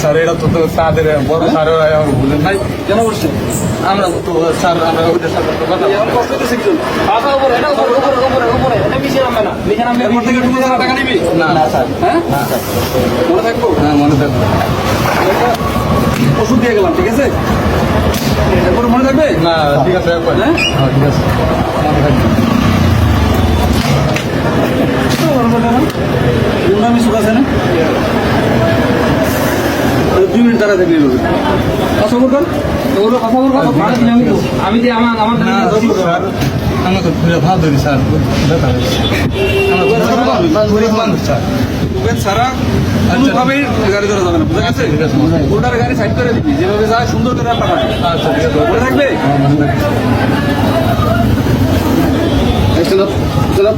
Sir এটা তো তো স্যারের বড় স্যার নাই। কেন আমরা তো স্যার আমরা ওইটা স্যার কথা উপরে এটা উপরে উপরে উপরে উপরে। এটা মিশে নামবে না। মিশে নামবে এরপর থেকে তুমি যারা টাকা নিবি? না না স্যার। হ্যাঁ? মনে থাকব? হ্যাঁ মনে থাকবে। ওষুধ দিয়ে গেলাম ঠিক আছে? এরপরে মনে থাকবে? না ঠিক আছে হ্যাঁ? হ্যাঁ ঠিক আছে। মনে থাকবে কোনটা মিশুক আছে না দুই মিনিট দাঁড়া থাকলে হবে কথা বলবেন ওগুলো কথা বলবেন আমি তো আমি যে আমার আমার স্যার। আমাকে ঘুরে ভাব ধরি। স্যার গরিব মানুষ স্যার। ছাড়া কোনোভাবেই গাড়ি ধরা যাবে না বুঝা গেছে ওটার গাড়ি সাইড করে দিবি যেভাবে যায় সুন্দর করে আচ্ছা মনে থাকবে? চলো চলো।